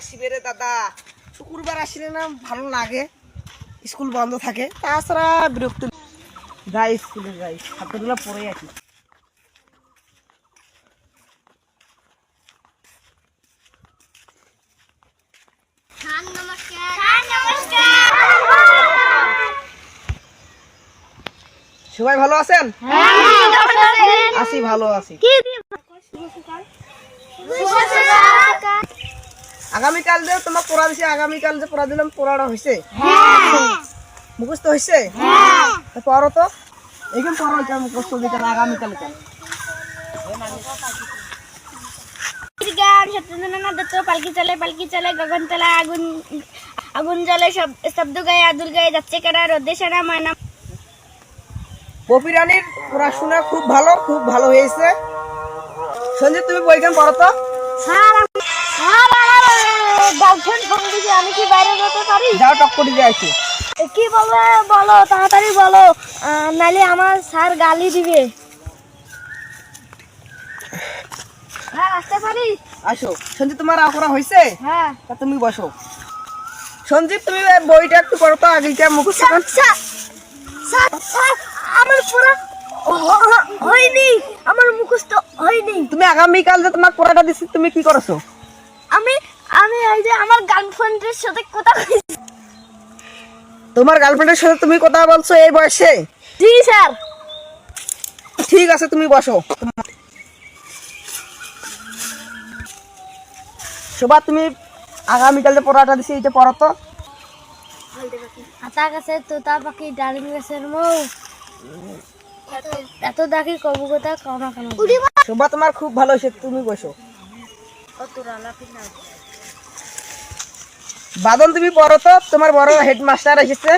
আসিবে রে দাদা। শুক্রবার আসলে না ভালো লাগে। স্কুল বন্ধ থাকে। তাছাড়া বিরক্ত যাই স্কুলে যাই ছাত্রগুলো পড়ে আছি। সবাই ভালো আছেন? আছি। ভালো আছি। আগামীকাল যে তোমার পড়া দিছে আগামীকাল যে পড়া দিলাম পড়াটা হয়েছে মুখস্থ হয়েছে তা পড়ো তো এইখানে পড়ো এটা মুখস্থ দিতে আগামীকাল গান সত্যেন্দ্রনাথ দত্ত পালকি চলে পালকি চলে গগন তলা আগুন আগুন জ্বলে সব শব্দ গায়ে আদুল গায়ে যাচ্ছে কারা রোদে সারা ময়না পপি রানীর পড়াশোনা খুব ভালো খুব ভালো হয়েছে। সঞ্জিত তুমি বইখান পড়ো তো? স্যার দিছে আমি কি বাইরে যেতে পারি? যাও টক করে কি বলবে? বলো তাড়াতাড়ি বলো। নালে আমার স্যার গালি দিবে। হ্যাঁ আসতে পারি? আসো। সঞ্জিত তোমার হয়েছে হ্যাঁ। তা তুমি বসো। সঞ্জিত তুমি বইটা একটু পড়ো তো আগেকার মুখস্থ আমার পুরো হয়নি। আমার মুখস্থ হয়নি। তুমি আগামীকাল যে তোমার পড়াটা দিচ্ছি তুমি কি করেছ? আমি আমি এই যে আমার গার্লফ্রেন্ডের সাথে কথা কইছি তোমার গার্লফ্রেন্ডের সাথে তুমি কথা বলছো এই বয়সে? জি স্যার। ঠিক আছে তুমি বসো। শোভা তুমি আগামীকাল যে পড়াটা দিছি এইটা পড়ো তো হাতা গাছে তোতা পাখি ডালিম গাছের মৌ। এত দেখি কবু কথা কমা কেন। শোভা তোমার খুব ভালো হয়েছে তুমি বসো। বাদন তুমি পড়ো তো তোমার বড় হেডমাস্টার এসেছে।